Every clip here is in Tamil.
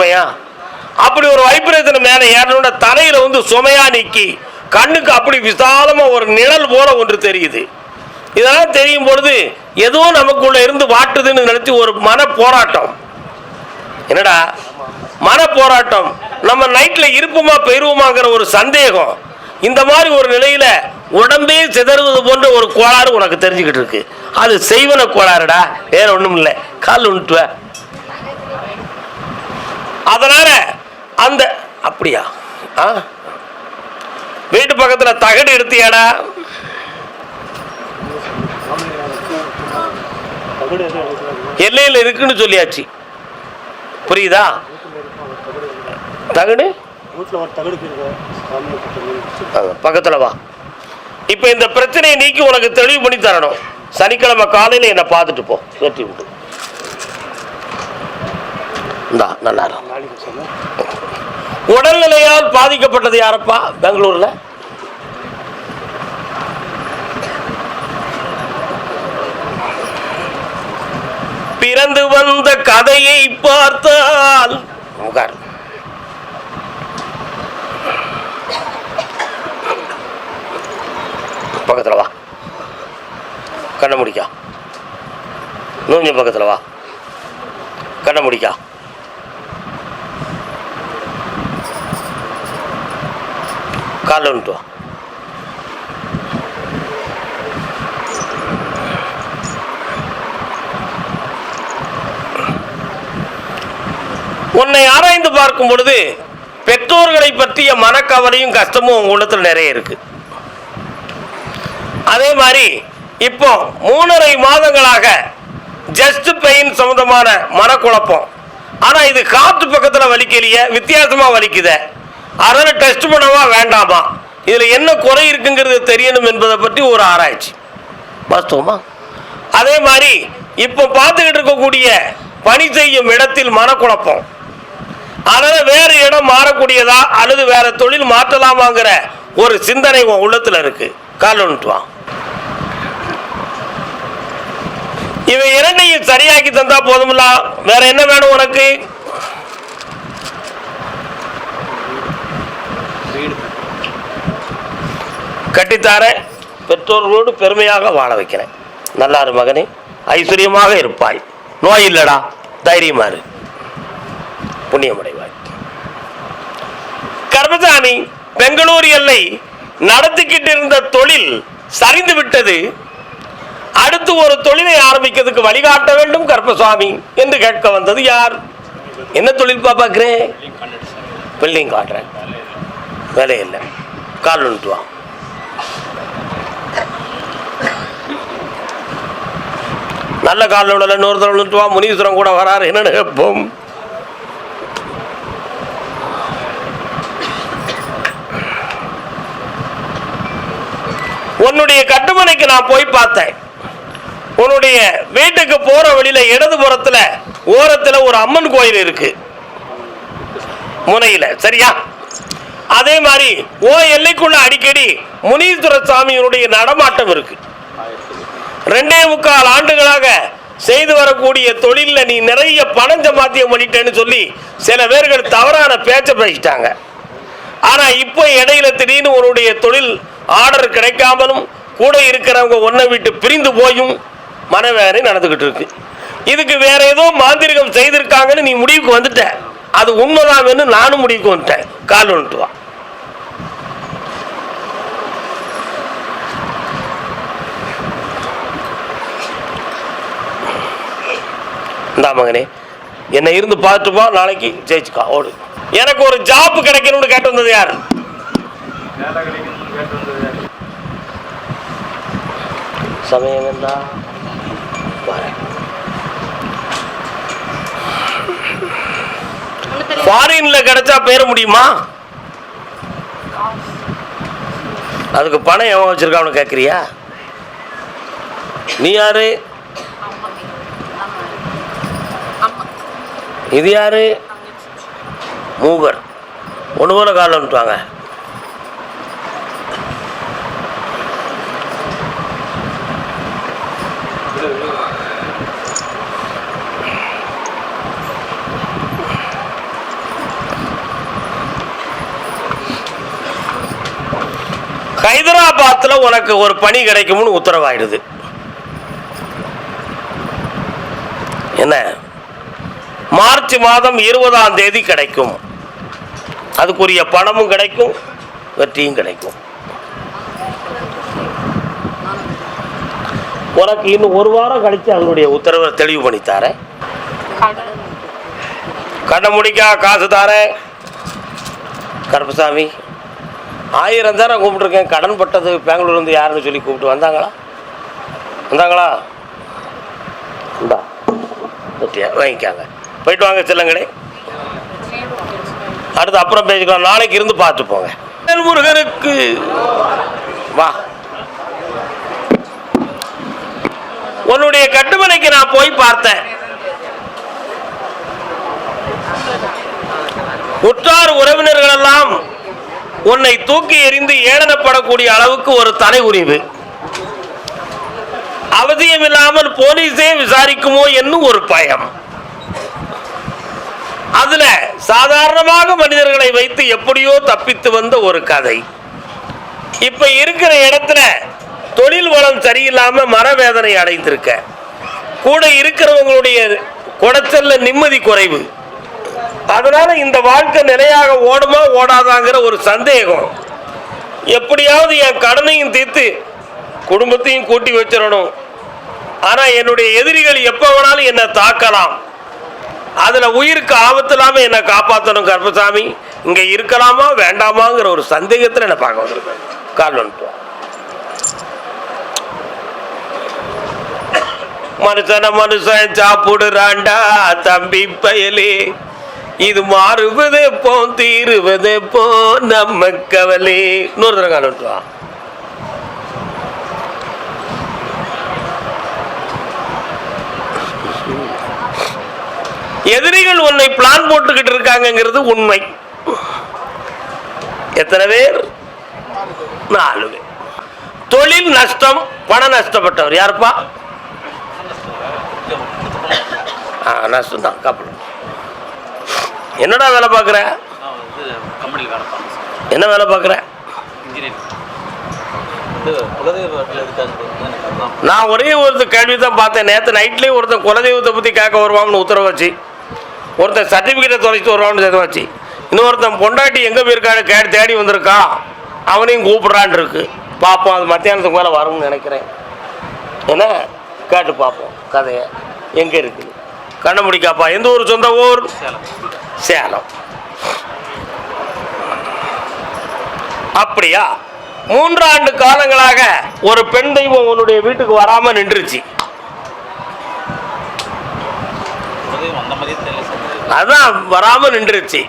உண்மையா? அப்படி ஒரு வைப்ரேஷன் மேலே ஏறணும்னா தலையில வந்து சுமையா நிக்கி கண்ணுக்கு அப்படி விசாலமா ஒரு நிழல் போல ஒன்று தெரியுது. இதெல்லாம் தெரியும் பொழுது ஏதோ நமக்குள்ள இருந்து வாட்டுதுன்னு நினைச்சு ஒரு மன போராட்டம் என்னடா? மன போராட்டம் நம்ம நைட்ல இருப்போமா பெறுவோமாங்கிற ஒரு சந்தேகம். இந்த மாதிரி ஒரு நிலையில உடம்பே சிதறுவது போன்ற ஒரு கோளாறு உனக்கு தெரிஞ்சுக்கிட்டு இருக்கு. அது செய்வன கோளாறுடா. வேற ஒண்ணும் இல்லை கால் உண்டுவ அதனால அந்த அப்படியா? ஆ? வீட்டு பக்கத்தில் தகடு எடுத்தியாடா? எல்லையில் இருக்குன்னு சொல்லியாச்சு. புரியுதா? தகடு? பக்கத்தில் வா. இப்போ இந்த பிரச்சனையை நீக்கி உனக்கு தெளிவு பண்ணி தரணும். சனிக்கிழமை காலையில் என்னை பார்த்துட்டு போ. வெற்றி விட்டு தான் நல்லா இருக்கும் உடல்நிலையால் பாதிக்கப்பட்டது யாரப்பா? பெங்களூர்ல? பிறந்து வந்த கதையை பார்த்தால் உட்கார். பக்கத்தில் வா. கண்ணை முடிக்கா. நூஞ்ச பக்கத்தில் வா. கண்ணை முடிக்கா. காலில் வந்துட்டு வா உன்னை ஆராய்ந்து பார்க்கும் பொழுது பெற்றோர்களை பற்றிய மனக்கவலையும் கஷ்டமும் உங்க உள்ளத்தில் நிறைய இருக்கு. அதே மாதிரி இப்போ மூணரை மாதங்களாக ஜஸ்ட் பெயின் சம்பந்தமான மனக்குழப்பம். ஆனா இது காற்று பக்கத்தில் வலிக்கலையே வித்தியாசமா வலிக்குதே. அதனால் டெஸ்ட் பண்ணவா வேண்டாமா? இதில் என்ன குறை இருக்குங்கிறது தெரியணும் என்பதை பற்றி ஒரு ஆராய்ச்சி. வாஸ்தவமா? அதே மாதிரி இப்போ பார்த்துக்கிட்டு இருக்கக்கூடிய பணி செய்யும் இடத்தில் மனக்குழப்பம். அதனால் வேறு இடம் மாறக்கூடியதா அல்லது வேற தொழில் மாற்றலாமாங்கிற ஒரு சிந்தனை உன் உள்ளத்தில் இருக்கு. கால் இவை இரண்டையும் சரியாக்கி தந்தா போதுமில்ல வேற என்ன வேணும் உனக்கு? கட்டித்தாரேன் பெற்றோர்களோடு பெருமையாக வாழ வைக்கிறேன். நல்லா இரு மகனே ஐஸ்வர்யமாக இருப்பாய். நோய் இல்லடா தைரியமா இரு. புண்ணியமடைவாய் கர்மசாமி பெங்களூர் எல்லை நடத்திக்கிட்டு இருந்த தொழில் சரிந்து விட்டது. அடுத்து ஒரு தொழிலை ஆரம்பிக்கிறதுக்கு வழிகாட்ட வேண்டும் கர்ப்பசுவாமி என்று கேட்க வந்தது யார்? என்ன தொழில் பார்க்கிறேன்? பில்டிங் காட்டுறேன் வேலை இல்லை. கால் வந்துட்டு நல்ல காலில் விடல இன்னொரு தடவை நிறுத்துவா முனீஸ்வரன் கூட வராரு. என்னன்னு கேட்போம். உன்னுடைய கட்டுமனைக்கு நான் போய் பார்த்தேன். உன்னுடைய வீட்டுக்கு போற வழியில இடது புறத்துல ஓரத்துல ஒரு அம்மன் கோயில் இருக்கு. முனையில சரியா? அதே மாதிரி ஓ எல்லைக்குள்ள அடிக்கடி முனீஸ்வர சாமியினுடைய நடமாட்டம் இருக்கு. ரெண்டே முக்கால் ஆண்டுகளாக செய்து வரக்கூடிய தொழிலில் நீ நிறைய பணம் சம்பாத்தியம் பண்ணிட்டேன்னு சொல்லி சில பேர்கள் தவறான பேச்ச பேசிட்டாங்க. ஆனா இப்போ இடையில திடீர்னு உன்னுடைய தொழில் ஆர்டர் கிடைக்காமலும் கூட இருக்கிறவங்க ஒன்றை விட்டு பிரிந்து போயும் மனவேதனை நடந்துகிட்டு இருக்கு. இதுக்கு வேற ஏதோ மாந்திரிகம் செய்திருக்காங்கன்னு நீ முடிவுக்கு வந்துட்ட. அது உண்மைதான் நானும் முடிவுக்கு வந்துட்டேன். கால் வந்துட்டு வா இந்தா மகனே என்னை இருந்து பார்த்துட்டு நாளைக்கு ஜெயிச்சுக்கா ஓடு. எனக்கு ஒரு ஜாப் கிடைக்கணும்னு கேட்டு வந்தது யார்? சமயம் என்றா? ஃபாரின்ல கிடைச்சா பேர முடியுமா? அதுக்கு பணம் எவன் வச்சிருக்கான்னு கேட்குறியா நீ யாரு? இது யார்? மூவர். ஒன்று போல காலம்ட்டுவாங்க ஹைதராபாத்தில் உனக்கு ஒரு பணி கிடைக்கும்னு உத்தரவாயிடுது. என்ன? மார்ச் மாதம் இருபதாம் தேதி கிடைக்கும். அதுக்குரிய பணமும் கிடைக்கும் வெற்றியும் கிடைக்கும். உனக்கு இன்னும் ஒரு வாரம் கழித்து அதனுடைய உத்தரவை தெளிவு பண்ணி தரேன். கண்ணை முடிக்கா காசு தாரேன். கருப்பசாமி ஆயிரம் தரம் கூப்பிட்டுருக்கேன். கூப்பிட்ருக்கேன் கடன் பட்டது பெங்களூர்லேருந்து யாருன்னு சொல்லி கூப்பிட்டு வந்தாங்களா? வந்தாங்களா? இந்தா வெட்டியா வாங்கிக்காங்க. போயிட்டு வாங்க செல்லங்களே. அடுத்து அப்புறம் பேசிக்கலாம். நாளைக்கு இருந்து பார்த்து போங்க. முருகனுக்கு வா. உன்னுடைய கட்டுமனைக்கு நான் போய் பார்த்தேன். உற்றார் உறவினர்கள் எல்லாம் உன்னை தூக்கி எறிந்து ஏளனப்படக்கூடிய அளவுக்கு ஒரு தலை உரிவு அவசியமில்லாமல் போலீஸே விசாரிக்குமோ என்னும் ஒரு பயம். அதுல சாதாரணமாக மனிதர்களை வைத்து எப்படியோ தப்பித்து வந்த ஒரு கதை. இப்ப இருக்கிற இடத்துல தொழில் வளம் சரியில்லாம மரவேதனை அடைந்திருக்க. கூட இருக்கிறவங்களுடைய குடச்சல்ல நிம்மதி குறைவு. அதனால இந்த வாழ்க்கை நிலையாக ஓடுமா ஓடாதாங்கிற ஒரு சந்தேகம். எப்படியாவது என் கடனையும் தீர்த்து குடும்பத்தையும் கூட்டி வச்சிடணும். ஆனா என்னுடைய எதிரிகள் எப்ப வேணாலும் என்னை தாக்கலாம். அதுல உயிருக்கு ஆபத்து இல்லாமல் என்னை காப்பாற்றணும் கருப்பசாமி இங்க இருக்கலாமா வேண்டாமாங்கிற ஒரு சந்தேகத்துல என்னை பார்க்க வந்திருக்கேன். கால் வந்துட்டு மனுஷன மனுஷன் சாப்பிடுறாண்டா தம்பி பயலே. இது மாறுவது போ தீருவது போ நம்ம கவலே. இன்னொரு தடவை கால் வந்துட்டு எதிரிகள் உன்னை பிளான் போட்டுக்கிட்டு இருக்காங்கங்கிறது உண்மை. எத்தனை பேர்? நாலு பேர். தொழில் நஷ்டம் பண நஷ்டப்பட்டவர். யாருப்பா? நஷ்டம் தான் கப்பல் என்னடா வேலை பார்க்குற? என்ன வேலை பார்க்குற? நான் ஒரே ஒரு கேள்வி தான் பார்த்தேன் நேற்று நைட்லேயே ஒருத்தன் குலதெய்வத்தை பற்றி கேட்க வருவான்னு உத்தரவு வச்சு. ஒருத்தன் சர்டிஃபிகேட்டை தொலைச்சிட்டு வருவான்னு சேர்த்து வச்சு. இன்னொருத்தன் பொண்டாட்டி எங்கே போயிருக்கான்னு கே தேடி வந்திருக்கான். அவனையும் கூப்பிட்றான் இருக்கு. பார்ப்போம் அது மத்தியானத்துக்கு மேலே வரும்னு நினைக்கிறேன். என்ன? கேட்டு பார்ப்போம் கதையை. எங்கே இருக்குது? கண்டுபிடிக்காப்பா எந்த ஊர் சொந்த ஊர்? சேலம். அப்படியா? மூன்றாண்டு காலங்களாக ஒரு பெண் தெய்வம் உன்னுடைய வீட்டுக்கு வராமல் நின்றுச்சு. அதான் வராமல் நின்றுச்சு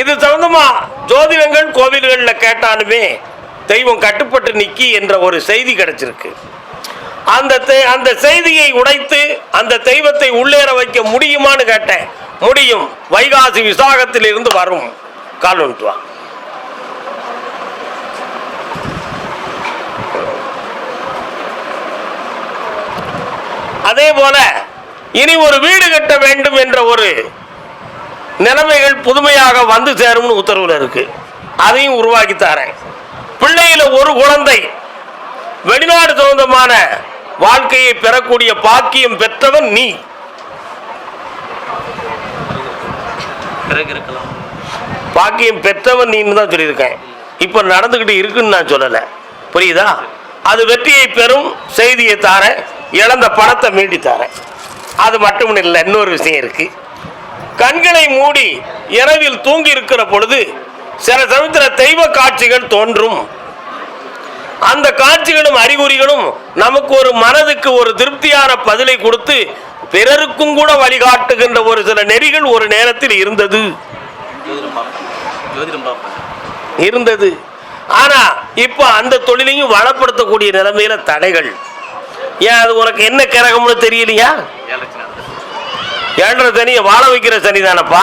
இது சம்பந்தமா ஜோதிடங்கள் கோவில்களில் கேட்டாலுமே தெய்வம் கட்டுப்பட்டு நிக்கி என்ற ஒரு செய்தி கிடைச்சிருக்கு. அந்த அந்த செய்தியை உடைத்து அந்த தெய்வத்தை உள்ளேற வைக்க முடியுமான்னு கேட்டேன். முடியும். வைகாசி விசாகத்தில் இருந்து வரும். கால் வந்துட்டு அதே போல இனி ஒரு வீடு கட்ட வேண்டும் என்ற ஒரு நிலைமைகள் புதுமையாக வந்து சேரும்னு உத்தரவுல இருக்கு. அதையும் உருவாக்கி தரேன். பிள்ளையில ஒரு குழந்தை வெளிநாடு சொந்தமான வாழ்க்கையை பெறக்கூடிய பாக்கியம் பெற்றவன் நீ. பாக்கியம் பெற்றவன் நீன்னு தான் சொல்லியிருக்கேன். இப்போ நடந்துக்கிட்டு இருக்குன்னு நான் சொல்லலை. புரியுதா? அது வெற்றியை பெறும் செய்தியை தாரேன். இழந்த பணத்தை மீட்டி தாரேன். அது மட்டும் இல்லை இன்னொரு விஷயம் இருக்கு. கண்களை மூடி இரவில் தூங்கி இருக்கிற பொழுது சில சமயத்தில் தெய்வ காட்சிகள் தோன்றும். அந்த காட்சிகளும் அறிகுறிகளும் நமக்கு ஒரு மனதுக்கு ஒரு திருப்தியான பதிலை கொடுத்து பிறருக்கும் கூட வழிகாட்டுகின்ற ஒரு சில நெறிகள் ஒரு நேரத்தில் இருந்தது. இருந்தது. ஆனா இப்போ அந்த தொழிலையும் வளப்படுத்தக்கூடிய நிலைமையில தடைகள். ஏன் அது உனக்கு என்ன கிரகம்னு தெரியலையா? ஏழரை சனியை வாழ வைக்கிற சனி தானப்பா?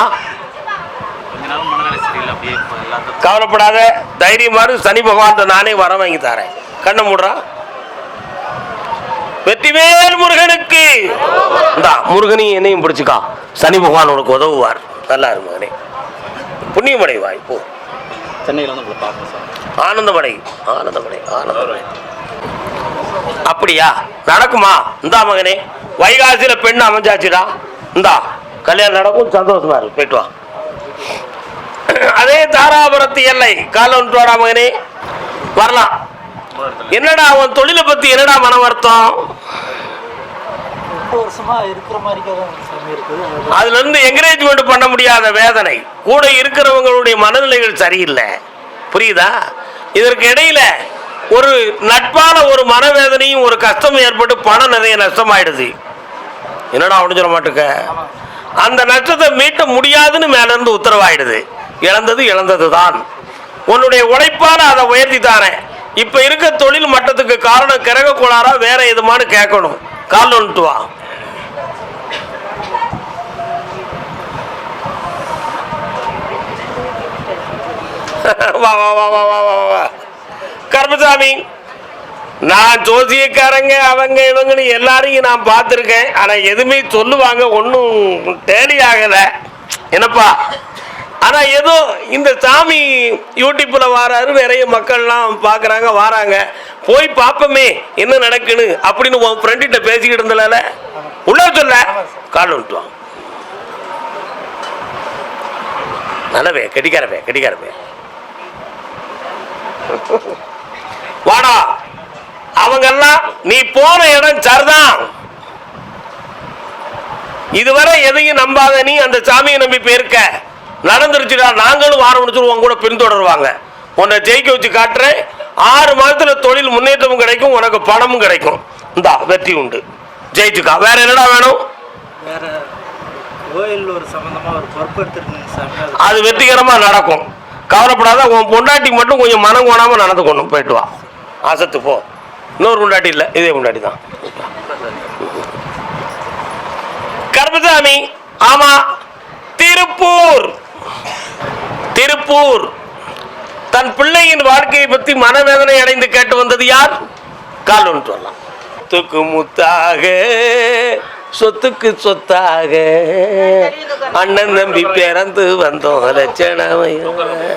கவலைப்படாத. தைரியமாறு சனி பகவான் நானே வர வாங்கி தரேன். கண்ணை மூடுறா. வெற்றிவேல் முருகனுக்கு. முருகனையும் என்னையும் பிடிச்சுக்கா. சனி பகவான் உனக்கு உதவுவார். நல்லா இரு மகனே. புண்ணியமடைவாய் போ. ஆனந்தமடை ஆனந்தமடை ஆனந்தமடை. அப்படியா? நடக்குமா? இந்தா மகனே. வைகாசியில பெண் அமைஞ்சாச்சுடா. இந்தா கல்யாணம் நடக்கும் சந்தோஷமா இருக்கு போயிட்டு வா. அதே தாராபுரத்து எல்லை கால ஒன்று வாடா மகனே. வரலாம். என்னடா அவன் தொழிலை பத்தி என்னடா மன வருத்தம் அதுல இருந்து என்கரேஜ்மெண்ட் பண்ண முடியாத வேதனை. கூட இருக்கிறவங்களுடைய மனநிலைகள் சரியில்லை. புரியுதா? இதற்கு இடையில ஒரு நட்பான ஒரு மனவேதனையும் ஒரு கஷ்டம் ஏற்பட்டு பணம் நிறைய நஷ்டமாயிடுது. என்னடா அவனு சொல்ல மாட்டுக்க அந்த நஷ்டத்தை மீட்ட முடியாதுன்னு மேலேருந்து உத்தரவாயிடுது. இழந்தது இழந்தது தான் உன்னுடைய உழைப்பான அதை உயர்த்தி தானே இப்போ இருக்க தொழில் மட்டத்துக்கு காரணம் கிரக கோளாரா வேற எதுமானு கேட்கணும். கால் ஒன்று வா. வா வா வா வா வா வா கர்மசாமி நான் ஜோசியக்காரங்க அவங்க இவங்கன்னு எல்லாரையும் நான் பார்த்துருக்கேன். ஆனால் எதுவுமே சொல்லுவாங்க ஒன்றும் டேலி ஆகலை. என்னப்பா? ஆனால் ஏதோ இந்த சாமி யூடியூப்பில் வாராரு நிறைய மக்கள்லாம் பார்க்குறாங்க வாராங்க. போய் பார்ப்போமே என்ன நடக்குன்னு அப்படின்னு உன் ஃப்ரெண்டுகிட்ட பேசிக்கிட்டு இருந்தால உள்ள சொல்ல. கால் விட்டுவான் நல்லவே கெடிக்காரவே கெடிக்காரவே வாடா. அவங்கெல்லாம் நீ போன இடம் சரிதான். இதுவரை எதையும் நம்பாத நீ அந்த சாமியை நம்பி போயிருக்க. நடந்துருச்சுடா நாங்களும் வாரம் முடிச்சு உன் கூட பின்தொடருவாங்க. உன்னை ஜெயிக்க வச்சு காட்டுறேன். ஆறு மாதத்துல தொழில் முன்னேற்றமும் கிடைக்கும் உனக்கு பணமும் கிடைக்கும். இந்தா வெற்றி உண்டு. ஜெயிச்சுக்கா. வேற என்னடா வேணும்? அது அது வெற்றிகரமா நடக்கும். கவலைப்படாத உன் பொண்டாட்டி மட்டும் கொஞ்சம் மனம் கோணாம நடந்துக்கணும். போயிட்டு வா. அசத்து போ. இன்னொரு பொண்டாட்டி இல்லை இதே பொண்டாட்டி தான். கருப்பசாமி ஆமா திருப்பூர். திருப்பூர். தன் பிள்ளையின் வாழ்க்கையை பற்றி மனவேதனை அடைந்து கேட்டு வந்தது யார்? கால் ஒன்று சொல்லலாம். சொத்துக்கு முத்தாக சொத்துக்கு சொத்தாக. அண்ணன் தம்பி பிறந்து வந்தோம் உட்காருங்க.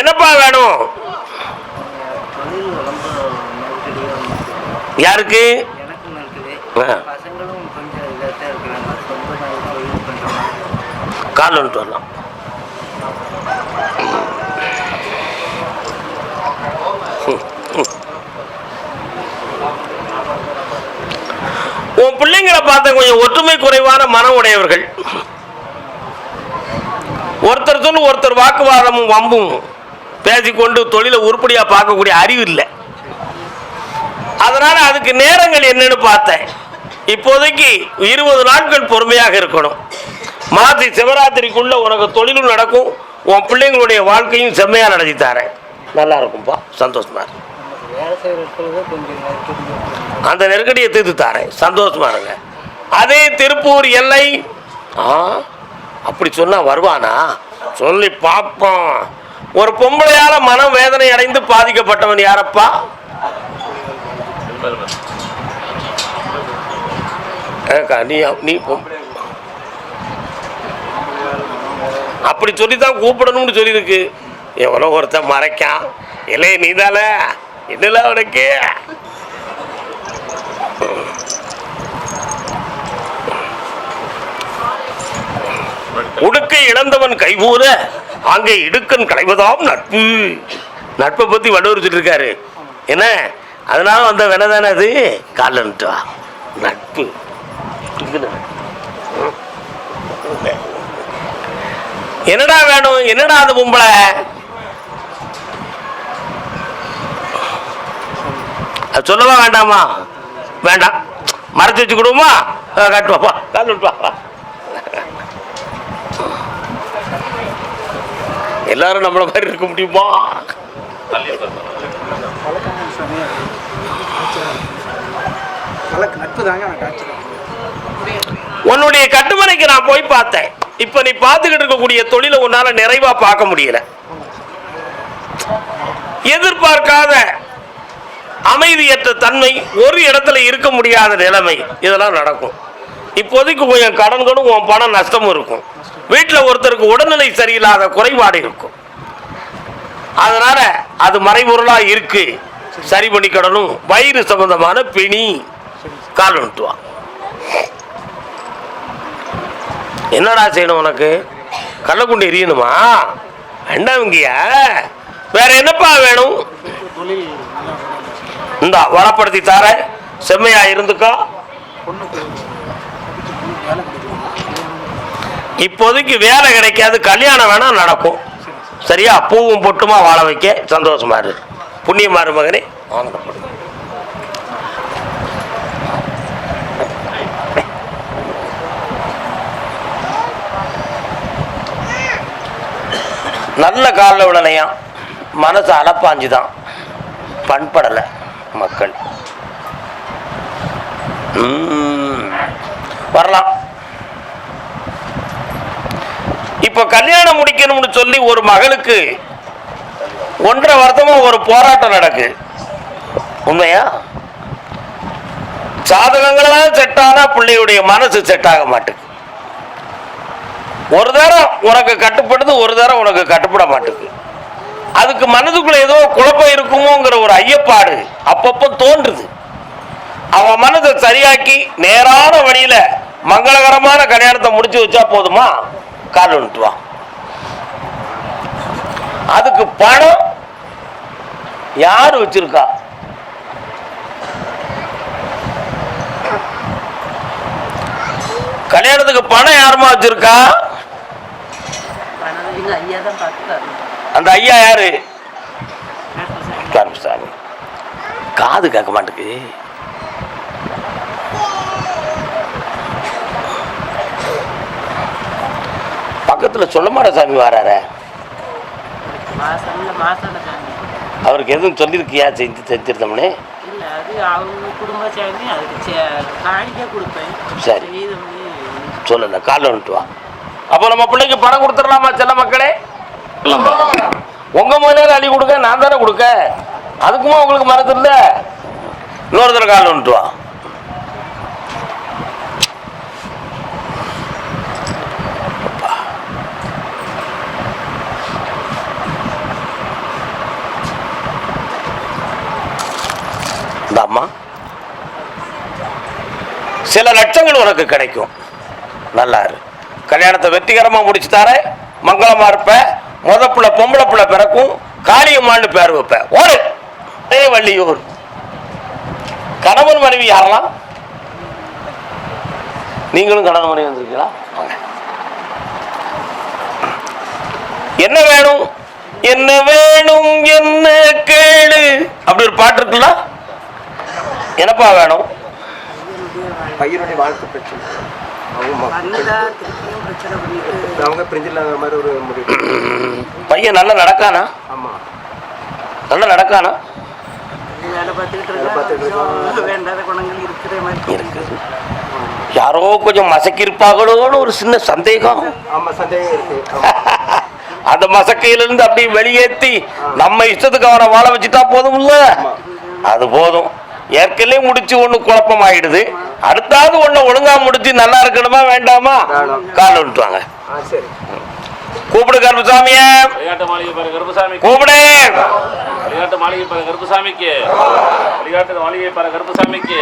என்னப்பா வேணும்? யாருக்கு? கால் வந்துட்டு வரலாம். உன் பிள்ளைங்களை பார்த்த கொஞ்சம் ஒற்றுமை குறைவான மனம் உடையவர்கள். ஒருத்தர் ஒருத்தர் வாக்குவாதமும் வம்பும். பேசிக்கொண்டு தொழிலை உருப்படியா பார்க்கக்கூடிய அறிவு இல்லை. அதனால அதுக்கு நேரங்கள் என்னன்னு பார்த்தேன். இப்போதைக்கு இருபது நாட்கள் பொறுமையாக இருக்கணும். மாசி சிவராத்திரிக்குள்ள உனக்கு தொழிலும் நடக்கும். உன் பிள்ளைங்களுடைய வாழ்க்கையும் செம்மையா நடத்தி தரேன். நல்லா இருக்கும்பா. சந்தோஷமா அந்த நெருக்கடியை தீர்த்து தாரேன். சந்தோஷமா இருங்க. அதே திருப்பூர் எல்லை ஆ அப்படி சொன்னா வருவானா? சொல்லி பார்ப்போம். ஒரு பொம்பளையால மனம் வேதனை அடைந்து பாதிக்கப்பட்டவன் யாரப்பா? நீ நீ அப்படி சொல்லி தான் கூப்பிடணும்னு சொல்லியிருக்கு. எவ்வளோ ஒருத்தன் மறைக்கான். இல்லையே நீ தானே என்னல உனக்கு? உடுக்கை இழந்தவன் கைகூற அங்கே இடுக்கன் களைவதாம் நட்பு. நட்பை பற்றி வள்ளுவர் சொல்லியிருக்காரு என்ன? அதனால வந்த வினை தானே அது? காலன்ட்டு வா நட்பு என்னடா வேணும்? என்னடா அது பொம்பளை? அது சொல்லவா வேண்டாமா? வேண்டாம். மறைச்சு வச்சுக்கிடுவோமா காட்டுவாப்பா கால் விட்டுவா எல்லாரும் நம்மள மாதிரி இருக்க முடியுமா? உன்னுடைய கட்டுமனைக்கு நான் போய் பார்த்தேன். இப்ப நீ பார்த்துக்கிட்டு இருக்கக்கூடிய தொழிலை உன்னால நிறைவா பார்க்க முடியல. எதிர்பார்க்காத அமைதியற்ற தன்மை ஒரு இடத்துல இருக்க முடியாத நிலைமை இதெல்லாம் நடக்கும். இப்போதைக்கு கொஞ்சம் கடன்களும் உன் பணம் நஷ்டமும் இருக்கும். வீட்டில் ஒருத்தருக்கு உடல்நிலை சரியில்லாத குறைபாடு இருக்கும். அதனால அது மறைபொருளாக இருக்கு. சரி பண்ணிக்கிடணும். வயிறு சம்பந்தமான பிணி கால் நட்டுவான் என்னடா செய்யணும் உனக்கு? கள்ளக்குண்டு எரியணுமா? வேண்டாம்ங்கியா வேற என்னப்பா வேணும்? இந்த இந்தா வளப்படுத்தி தார செம்மையா இருந்துக்கோ பொண்ணுக்கு வேலை கிடைக்கும் இப்போதைக்கு வேலை கிடைக்காது கல்யாணம் வேணா நடக்கும். சரியா? பூவும் பொட்டுமா வாழ வைக்க சந்தோஷமா இரு. புண்ணியமா இரு மகனே நல்ல காலில் விடலையாம் மனசு அலப்பாஞ்சு தான் பண்படலை மக்கள். ம், வரலாம். இப்ப கல்யாணம் முடிக்கணும்னு சொல்லி ஒரு மகளுக்கு ஒன்றரை வருஷமா ஒரு போராட்டம் நடக்கு. உண்மையா? சாதகங்கள்லாம் செட் ஆனா பிள்ளையுடைய மனசு செட் ஆக ஒரு தரம் உனக்கு கட்டுப்படுது ஒரு தரம் உனக்கு கட்டுப்பட மாட்டேங்குது அதுக்கு மனதுக்குள்ள ஏதோ குழப்பம் இருக்குமோங்கிற ஒரு ஐயப்பாடு அப்பப்போ தோன்றுது. அவன் மனதை சரியாக்கி நேரான வழியில மங்களகரமான கல்யாணத்தை முடிச்சு வச்சா போதுமா? கால் வா. அதுக்கு பணம் யார் வச்சிருக்கா? கல்யாணத்துக்கு பணம் யாருமா வச்சிருக்கா? அந்த ஐயா யாரு? காது கேட்க மாட்டேங்குது. பக்கத்துல சொல்லமாட சாமி வராரே. அவருக்கு எதுவும் சொல்லியிருக்கியா செஞ்சு செஞ்சிருந்தோம்னே? சரி. சொல்லல கால் வந்துட்டு வா. அப்போ நம்ம பிள்ளைக்கு பணம் கொடுத்துடலாமா செல்ல மக்களே? உங்க முதல்ல அள்ளி கொடுக்க நான் தானே கொடுக்க? அதுக்குமா உங்களுக்கு மனசு இல்ல? இன்னொரு தடவை கால் வந்துட்டு வா. இந்த அம்மா. சில லட்சங்கள் உனக்கு கிடைக்கும். நல்லா இரு. கல்யாணத்தை வெற்றிகரமாக முடிச்சு தர மங்களமா இருப்ப. முத பொம்பளை புள்ள பிறக்கும். காளியம்மான்னு பேர் வைப்ப. ஒரு அதே வள்ளியூர். கணவன் மனைவி யாரெல்லாம்? நீங்களும் கணவன் மனைவி வந்திருக்கீங்களா? வாங்க. என்ன வேணும்? என்ன வேணும்? என்ன கேளு. அப்படி ஒரு பாட்டு இருக்குல்ல? என்னப்பா வேணும்? பையனுடைய வாழ்க்கை பிரச்சனை. அவங்க மாதிரி ஒரு முடிவு. பையன் நல்லா நடக்கானா? ஆமா. நல்லா நடக்கானா? யாரோ கொஞ்சம் மசக்கி இருப்பாங்களோன்னு ஒரு சின்ன சந்தேகம். அந்த மசக்கையிலிருந்து அப்படியே வெளியேத்தி நம்ம இஷ்டத்துக்கு அவனை வாழ வச்சுட்டா போதும்ல அது போதும். ஏற்கனவே முடிச்சு ஒண்ணு குழப்பம் ஆயிடுது அடுத்தாவது ஒண்ணு ஒழுங்கா முடிச்சு நல்லா இருக்கணுமா வேண்டாமா. கால் விட்டுவாங்க கூப்பிடு கருப்பசாமிய. விளையாட்டு மாளிகை பாரு கருப்புசாமி. கூப்பிடு. விளையாட்டு மாளிகை பாரு கருப்புசாமிக்கு. விளையாட்டு மாளிகை பாரு கருப்புசாமிக்கு.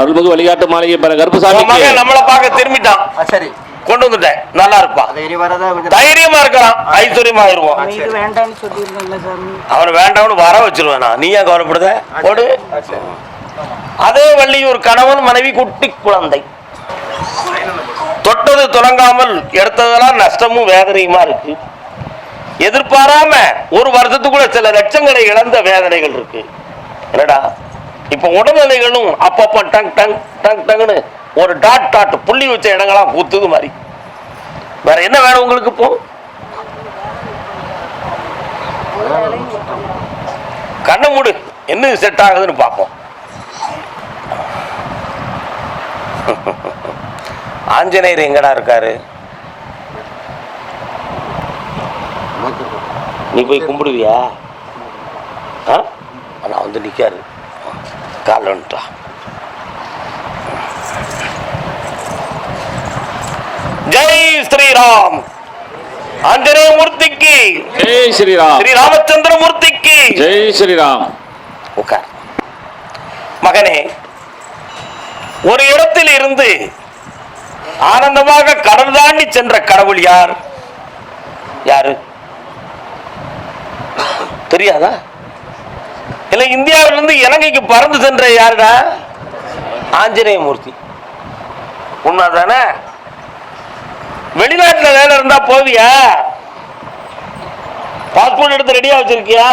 அருள்மிகு விளையாட்டு மாளிகை பாரு மகன் நம்மளை பார்க்க திரும்பிட்டான். சரி. கொண்டு வந்துட்டேன். நல்லா இருப்பான் தைரியமா இருக்கலாம். ஐஸ்வர்யமா இருவோம். அவனை வேண்டாம்னு வர வச்சிருவேன் நான். நீ ஏன் கவலைப்படுத? போடு. அதே வள்ளியூர் கணவன் மனைவி குட்டி குழந்தை. தொட்டது தொடங்காமல் எடுத்ததெல்லாம் நஷ்டமும் வேதனையுமா இருக்கு? எதிர்பாராம ஒரு வருஷத்துக்குள்ள சில லட்சங்களை இழந்த வேதனைகள் இருக்கு. என்னடா? இப்ப உடல்நிலைகளும் அப்பப்ப டங் டங் டங் டங்னு ஒரு டாட் டாட் புள்ளி வச்ச இடங்களாம் கூத்துது மாதிரி. வேற என்ன வேணும் உங்களுக்கு இப்போ? கண்ணை மூடு. என்ன செட் ஆகுதுன்னு பார்ப்போம். ஆஞ்சநேயர் எங்கடா இருக்காரு? நீ போய் கும்பிடுவியா? ஆ? நான் வந்து நிற்காரு காலில் வந்துட்டா ஜெய் ஸ்ரீராம். ஆஞ்சநேய மூர்த்திக்கு. ஜெய் ஸ்ரீராம். ஸ்ரீ ராமச்சந்திர மூர்த்திக்கு. ஜெய் ஸ்ரீராம். உட்கார் மகனே ஒரு இடத்தில் இருந்து ஆனந்தமாக கடல் தாண்டி சென்ற கடவுள் யார்? யாரு? தெரியாதா? இல்ல இந்தியாவிலிருந்து இலங்கைக்கு பறந்து சென்ற யாருடா? ஆஞ்சநேய மூர்த்தி உண்மைதானே? வெளிநாட்டுல வேலை இருந்தா போவியா? பாஸ்போர்ட் எடுத்து ரெடியா வச்சிருக்கியா?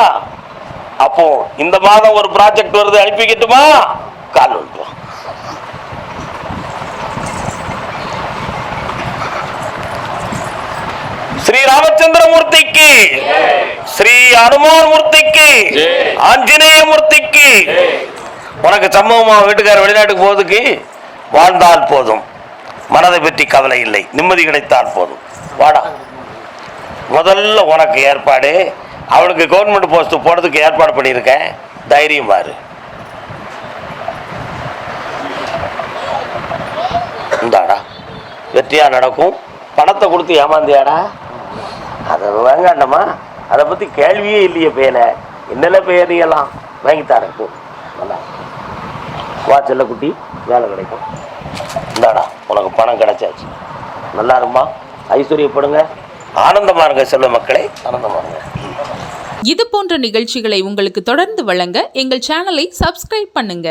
அப்போ இந்த மாதம் ஒரு ப்ராஜெக்ட் வருது அனுப்பிக்கிட்டுமா கால் வந்துடும் ஸ்ரீ ராமச்சந்திர மூர்த்திக்கு ஸ்ரீ அனுமான் மூர்த்திக்கு ஆஞ்சநேய மூர்த்திக்கு உனக்கு சம்பவமா வீட்டுக்கார வெளிநாட்டுக்கு போவதுக்கு வாழ்ந்தால் போதும். மனதை பற்றி கவலை இல்லை. நிம்மதி கிடைத்தால் போதும். வாடா. முதல்ல உனக்கு ஏற்பாடு. அவளுக்கு கவர்மெண்ட் போஸ்ட் போனதுக்கு ஏற்பாடு பண்ணியிருக்கேன். தைரியம் பாரு. இந்தாடா. வெற்றியா நடக்கும். பணத்தை கொடுத்து ஏமாந்தியாடா. அதை வாங்காண்டமா அதை பற்றி கேள்வியே இல்லையே பேல. என்னென்ன பெயரியெல்லாம் எல்லாம் போ. நல்லா வா செல்லக்குட்டி. வேலை கிடைக்கும். இந்தாடா உனக்கு பணம் கிடைச்சாச்சு. நல்லா இருமா ஐஸ்வர்யப்படுங்க. ஆனந்தமா இருங்க செல்வ மக்களே. ஆனந்தமா இருங்க. இது போன்ற நிகழ்ச்சிகளை உங்களுக்கு தொடர்ந்து வழங்க எங்கள் சேனலை சப்ஸ்கிரைப் பண்ணுங்க.